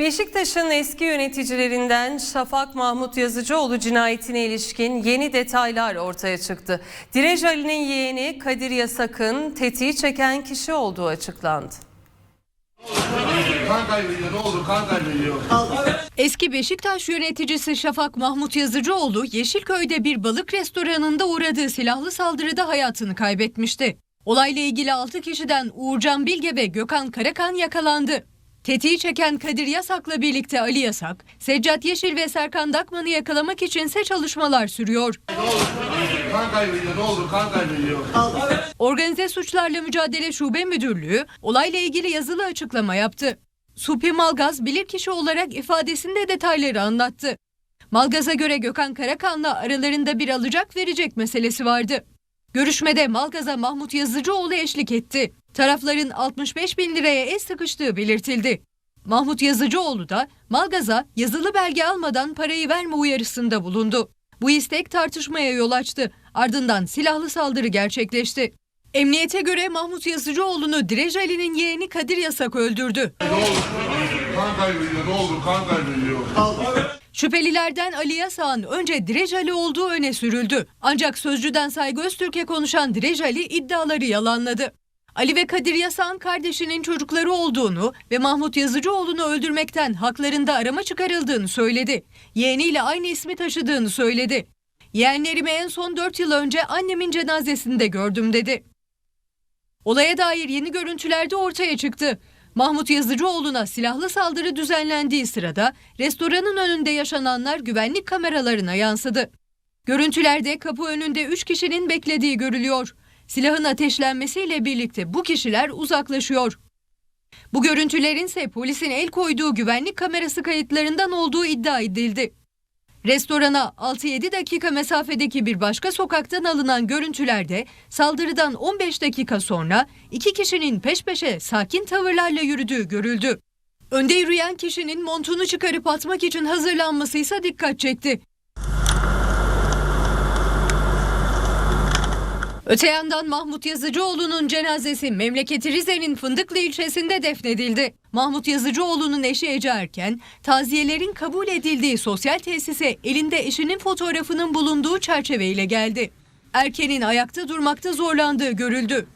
Beşiktaş'ın eski yöneticilerinden Şafak Mahmut Yazıcıoğlu cinayetine ilişkin yeni detaylar ortaya çıktı. Direj Ali'nin yeğeni Kadir Yasak'ın tetiği çeken kişi olduğu açıklandı. Kan kaybediyor ne olur kan kaybediyor. Eski Beşiktaş yöneticisi Şafak Mahmut Yazıcıoğlu Yeşilköy'de bir balık restoranında uğradığı silahlı saldırıda hayatını kaybetmişti. Olayla ilgili 6 kişiden Uğurcan Bilge ve Gökhan Karakan yakalandı. Tetiği çeken Kadir Yasak'la birlikte Ali Yasak, Seccat Yeşil ve Serkan Dakman'ı yakalamak içinse çalışmalar sürüyor. Kan kaybediyor ne olur kan kaybediyor. Organize Suçlarla Mücadele Şube Müdürlüğü olayla ilgili yazılı açıklama yaptı. Supi Malgaz bilirkişi olarak ifadesinde detayları anlattı. Malgaz'a göre Gökhan Karakan'la aralarında bir alacak verecek meselesi vardı. Görüşmede Malgaz'a Mahmut Yazıcıoğlu eşlik etti. Tarafların 65 bin liraya el sıkıştığı belirtildi. Mahmut Yazıcıoğlu da Malgaz'a yazılı belge almadan parayı verme uyarısında bulundu. Bu istek tartışmaya yol açtı. Ardından silahlı saldırı gerçekleşti. Emniyete göre Mahmut Yazıcıoğlu'nu Direj Ali'nin yeğeni Kadir Yasak öldürdü. Ne olur kan kaybediyor ne olur kan kaybediyor. Şüphelilerden Ali Yasak'ın önce Direj Ali olduğu öne sürüldü. Ancak sözcüden Saygı Öztürk'e konuşan Direj Ali iddiaları yalanladı. Ali ve Kadir Yasak'ın kardeşinin çocukları olduğunu ve Mahmut Yazıcıoğlu'nu öldürmekten haklarında arama çıkarıldığını söyledi. Yeğeniyle aynı ismi taşıdığını söyledi. Yeğenlerimi en son 4 yıl önce annemin cenazesinde gördüm dedi. Olaya dair yeni görüntüler de ortaya çıktı. Mahmut Yazıcıoğlu'na silahlı saldırı düzenlendiği sırada restoranın önünde yaşananlar güvenlik kameralarına yansıdı. Görüntülerde kapı önünde 3 kişinin beklediği görülüyor. Silahın ateşlenmesiyle birlikte bu kişiler uzaklaşıyor. Bu görüntülerin ise polisin el koyduğu güvenlik kamerası kayıtlarından olduğu iddia edildi. Restorana 6-7 dakika mesafedeki bir başka sokaktan alınan görüntülerde saldırıdan 15 dakika sonra iki kişinin peş peşe sakin tavırlarla yürüdüğü görüldü. Önde yürüyen kişinin montunu çıkarıp atmak için hazırlanması ise dikkat çekti. Öte yandan Mahmut Yazıcıoğlu'nun cenazesi memleketi Rize'nin Fındıklı ilçesinde defnedildi. Mahmut Yazıcıoğlu'nun eşi Ece Erken, taziyelerin kabul edildiği sosyal tesise elinde eşinin fotoğrafının bulunduğu çerçeveyle geldi. Erken'in ayakta durmakta zorlandığı görüldü.